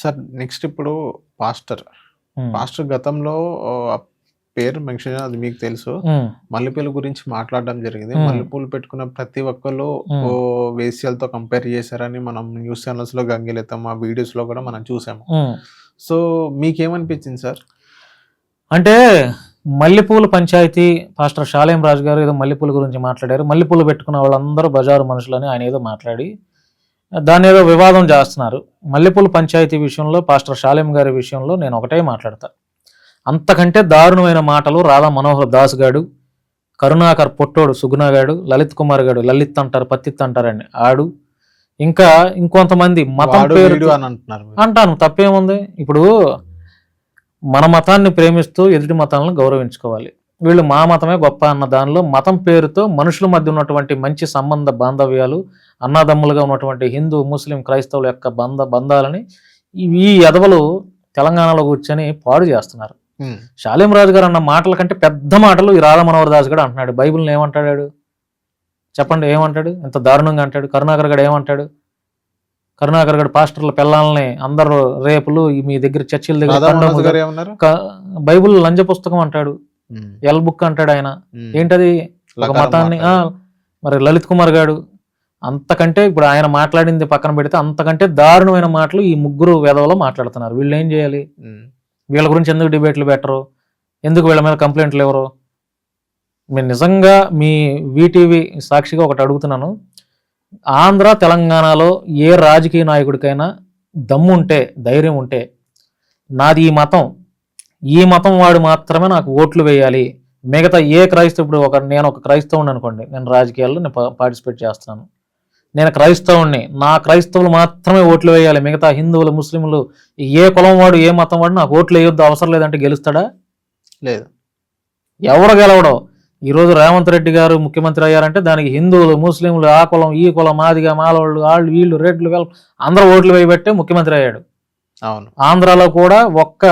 Sir next ఇప్పుడు pastor. Pastor గతంలో పేరు మెన్షన్ అది మీకు తెలుసు. మల్లెపూల గురించి మాట్లాడడం జరిగింది. మల్లెపూలు పెట్టుకున్న ప్రతి ఒక్కళ్ళు. ఓ వేశ్యలతో కంపేర్ చేశారని మనం న్యూస్ ఛానల్స్లో గంగిలెత్తాం ఆ వీడియోస్లో కూడా మనం చూసాము. సో మీకేమనిపించింది సార్? అంటే మల్లెపూల పంచాయతీ పాస్టర్ షాలేం రాజు గారు ఏదో మల్లెపూల గురించి మాట్లాడారు. మల్లెపూలు పెట్టుకున్న వాళ్ళందరూ బజారు మనుషులని ఆయన ఏదో మాట్లాడి దాన్ని ఏదో వివాదం చేస్తున్నారు. మల్లెపూల పంచాయతీ విషయంలో పాస్టర్ షాలేం గారి విషయంలో నేను ఒకటే మాట్లాడతా. అంతకంటే దారుణమైన మాటలు రాధా మనోహర్ దాస్ గాడు కరుణాకర్ పొట్టోడు సుగుణ గాడు లలిత్ కుమార్ గాడు లలిత్ అంటారు పత్తిత్ అంటారండి ఆడు. ఇంకా ఇంకొంతమంది మతం పేరు. అంటాను తప్పేముంది? ఇప్పుడు మన మతాన్ని ప్రేమిస్తూ ఎదుటి మతాలను గౌరవించుకోవాలి. వీళ్ళు మా మతమే గొప్ప అన్న దానిలో మతం పేరుతో మనుషుల మధ్య ఉన్నటువంటి మంచి సంబంధ బాంధవ్యాలు అన్నదమ్ములుగా ఉన్నటువంటి హిందూ ముస్లిం క్రైస్తవుల యొక్క బంధ బంధాలని ఈ- ఎదవలు తెలంగాణలో కూర్చొని పాడు చేస్తున్నారు. శాలిం రాజు గారు అన్న మాటల కంటే పెద్ద మాటలు ఈ రాధా మనోహర్ దాస్ కూడా అంటున్నాడు. బైబిల్ని ఏమంటాడు చెప్పండి ఏమంటాడు? ఎంత దారుణంగా అంటాడు? కరుణాకర్ గడు ఏమంటాడు? కరుణాకర్ గడు పాస్టర్ల పిల్లల్ని అందరూ రేపులు మీ దగ్గర చర్చిల దగ్గర గారు బైబిల్ లంజ పుస్తకం అంటాడు. ఎల్ బుక్ అంటాడు ఆయన. ఏంటది? ఒక మతాన్ని. మరి లలిత్ కుమార్ గాడు అంతకంటే ఇప్పుడు ఆయన మాట్లాడింది పక్కన పెడితే అంతకంటే దారుణమైన మాటలు ఈ ముగ్గురు వేదవలో మాట్లాడుతున్నారు. వీళ్ళు ఏం చేయాలి. వీళ్ళ గురించి ఎందుకు డిబేట్లు పెట్టరు? ఎందుకు వీళ్ళ మీద కంప్లైంట్లు ఎవరు నేను నిజంగా మీ వీటీవీ సాక్షిగా ఒకటి అడుగుతున్నాను. ఆంధ్ర తెలంగాణలో ఏ రాజకీయ నాయకుడికైనా దమ్ము ఉంటే ధైర్యం ఉంటే నాది ఈ మతం. ఈ మతం వాడు మాత్రమే నాకు ఓట్లు వేయాలి. మిగతా ఏ క్రైస్తవుడు ఒక నేను ఒక క్రైస్తవుని అనుకోండి. నేను రాజకీయాల్లో నేను పార్టిసిపేట్ చేస్తున్నాను. నేను క్రైస్తవుణ్ణి. నా క్రైస్తవులు మాత్రమే ఓట్లు వేయాలి. మిగతా హిందువులు ముస్లింలు ఏ కులం వాడు ఏ మతం వాడు నాకు ఓట్లు వేయొద్దు అవసరం లేదంటే గెలుస్తాడా? లేదు. ఎవడు గెలవడో? ఈరోజు రేవంత్ రెడ్డి గారు ముఖ్యమంత్రి అయ్యారంటే దానికి హిందువులు ముస్లింలు ఆ కులం ఈ కులం మాదిగా మాలవాళ్ళు వాళ్ళు వీళ్ళు రెడ్లు వీళ్ళు అందరూ ఓట్లు వేయబట్టే ముఖ్యమంత్రి అయ్యాడు. అవును. ఆంధ్రాలో కూడా ఒక్క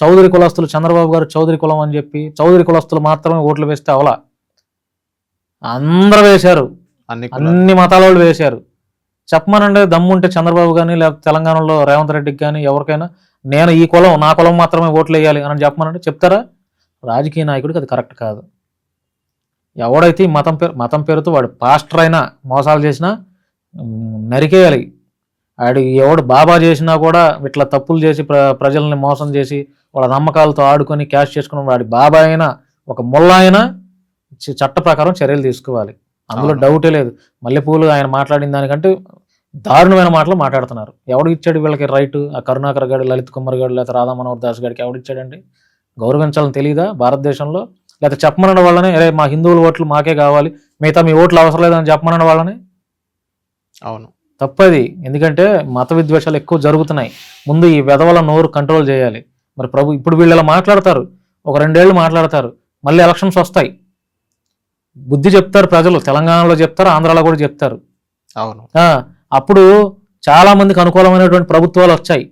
చౌదరి కులస్తులు చంద్రబాబు గారు చౌదరి కులం అని చెప్పి చౌదరి కులస్తులు మాత్రమే ఓట్లు వేస్తే అవలా? అందరూ వేశారు. అన్ని. అన్ని మతాల వాళ్ళు వేశారు. చెప్పమనండి దమ్ముంటే చంద్రబాబు కానీ లేకపోతే తెలంగాణలో రేవంత్ రెడ్డికి కానీ ఎవరికైనా నేను ఈ కులం నా కులం మాత్రమే ఓట్లు వేయాలి అని చెప్పమనండి. చెప్తారా? రాజకీయ నాయకుడికి అది కరెక్ట్ కాదు. ఎవడైతే ఈ మతం పేరు మతం పేరుతో వాడు పాస్టర్ అయినా మోసాలు చేసినా నరికేయాలి. ఆడు ఎవడు బాబా చేసినా కూడా ఇట్లా తప్పులు చేసి ప్ర ప్రజల్ని మోసం చేసి వాళ్ళ నమ్మకాలతో ఆడుకొని క్యాష్ చేసుకున్న వాడి బాబా అయినా ఒక ముళ్ళ అయినా చట్ట ప్రకారం చర్యలు తీసుకోవాలి. అందులో. డౌటే లేదు. మల్లెపూలు ఆయన మాట్లాడిన దానికంటే దారుణమైన మాటలు మాట్లాడుతున్నారు. ఎవడు ఇచ్చాడు వీళ్ళకి రైట్? ఆ కరుణాకర్ గారు లలిత్ కుమార్ గారు లేకపోతే రాధా మనోహర్ దాస్ గారికి ఎవడు ఇచ్చాడండి? గౌరవించాలని తెలియదా భారతదేశంలో? లేకపోతే చెప్పమన్న వాళ్ళని అరే మా హిందువుల ఓట్లు మాకే కావాలి. మిగతా మీ ఓట్లు అవసరం లేదని చెప్పమన్న వాళ్ళని అవును. తప్పది. ఎందుకంటే మత విద్వేషాలు ఎక్కువ జరుగుతున్నాయి. ముందు ఈ వెధవల నోరు కంట్రోల్ చేయాలి. మరి ప్రభు ఇప్పుడు వీళ్ళు ఇలా మాట్లాడతారు. ఒక రెండేళ్ళు మాట్లాడతారు. మళ్ళీ ఎలక్షన్స్ వస్తాయి. బుద్ధి చెప్తారు ప్రజలు. తెలంగాణలో చెప్తారు ఆంధ్రాలో కూడా చెప్తారు. అవును. అప్పుడు చాలా మందికి అనుకూలమైనటువంటి ప్రభుత్వాలు వచ్చాయి.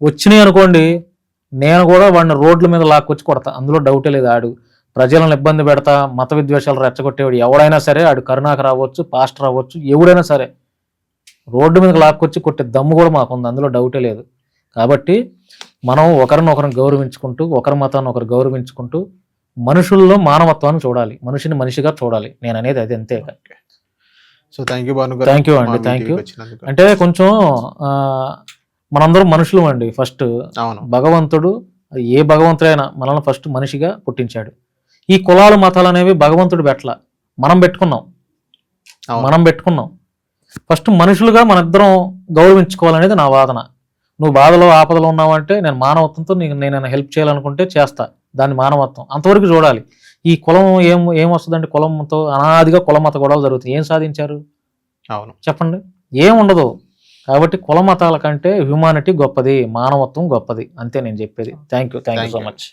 వచ్చినాయి అనుకోండి నేను కూడా వాడిని రోడ్ల మీద లాక్కొచ్చి కొడతా. అందులో డౌటే లేదు. ఆడు ప్రజలను ఇబ్బంది పెడతా మత విద్వేషాలు రెచ్చగొట్టేవాడు ఎవడైనా సరే ఆడు కరుణాకర్ అవ్వచ్చు పాస్టర్ అవ్వచ్చు ఎవడైనా సరే. రోడ్డు మీద లాక్కొచ్చి కొట్టే దమ్ము కూడా మాకుంది. అందులో డౌటే లేదు. కాబట్టి మనం ఒకరినొకరిని గౌరవించుకుంటూ ఒకరి మతాన్ని ఒకరు గౌరవించుకుంటూ మనుషుల్లో మానవత్వాన్ని చూడాలి. మనిషిని మనిషిగా చూడాలి. నేను అనేది అది అంతే. సో థ్యాంక్ యూ you మా అండి, you. వచ్చినందుకు. అంటే కొంచెం మనందరం మనుషులు అండి. ఫస్ట్ అవును. భగవంతుడు ఏ భగవంతుడైనా మనల్ని ఫస్ట్ మనిషిగా పుట్టించాడు. ఈ కులాలు మతాలు అనేవి భగవంతుడు పెట్టల మనం పెట్టుకున్నాం. మనం పెట్టుకున్నాం. ఫస్ట్ మనుషులుగా మనిద్దరం గౌరవించుకోవాలనేది నా వాదన. నువ్వు బాధలో ఆపదలో ఉన్నావంటే నేను మానవత్వంతో నీకు నేను హెల్ప్ చేయాలనుకుంటే చేస్తా. దాన్ని మానవత్వం. అంతవరకు చూడాలి. ఈ కులం ఏం ఏం వస్తుందంటే కులంతో అనాదిగా కుల మత గొడవలు జరుగుతాయి. ఏం సాధించారు? అవును. చెప్పండి. ఏం ఉండదు. కాబట్టి కుల మతాల కంటే హ్యుమానిటీ గొప్పది. మానవత్వం గొప్పది. అంతే నేను చెప్పేది. Thank you thank you so. Much